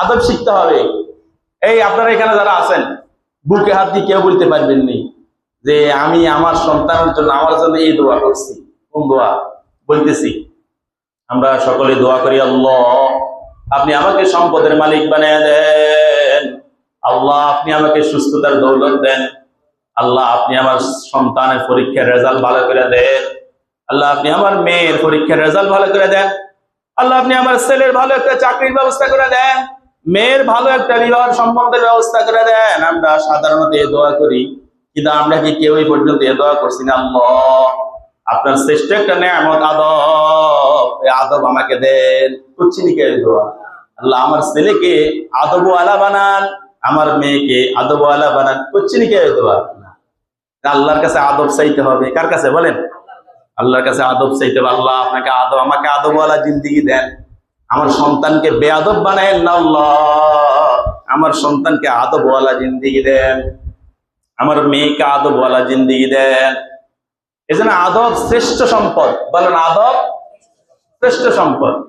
আদব শিখতে হবে। এই আপনারা এখানে যারা আছেন, বুকে হাত দিয়ে কেউ বলতে পারবেন নি যে আমি আমার সন্তানের জন্য, আমার জন্য এই দোয়া করছি, কোন দোয়া? বলতেছি, আমরা সকলে দোয়া করি, আল্লাহ, আপনি আমাকে সম্পদের মালিক বানিয়ে দেন। আল্লাহ, আপনি আমাকে সুস্থতার দৌলত দেন। আল্লাহ, আপনি আমার সন্তানের পরীক্ষার রেজাল্ট ভালো করে দেন। আল্লাহ, আপনি আমার মেয়ের পরীক্ষার রেজাল্ট ভালো করে দেন। আল্লাহ, আপনি আমার ছেলের ভালো একটা চাকরির ব্যবস্থা করে দেন। মেয়ের ভালো একটা বিবাহ সম্বন্ধের ব্যবস্থা করে দেন। আমরা সাধারণত এ দোয়া করি। কিন্তু আমরা কি কেউ এই পর্যন্ত এ দোয়া করছি না? আপনার শ্রেষ্ঠ একটা নেয়ামত, আদব। আদব আমাকে দেন। করছি নি দোয়া? আল্লাহ, আমার ছেলেকে আদব আলা বানান। আমার মেয়েকে আদব আলা বানান। করছি নি কে দোয়া? আল্লাহর কাছে আদব চাইতে হবে। কার কাছে? বলেন। আল্লাহর কাছে আদব চাইতে হবে। আল্লাহ, আপনাকে আদব, আমাকে আদব আলা জিন্দিগি দেন। আমার সন্তানকে বেআব বানায়েন না আমার সন্তানকে আদবওয়ালা জিন্দিগি দেন। আমার মেয়েকে আদবওয়ালা জিন্দিগি দেন। এজন্য আদব শ্রেষ্ঠ সম্পদ। বলেন আদব শ্রেষ্ঠ সম্পদ।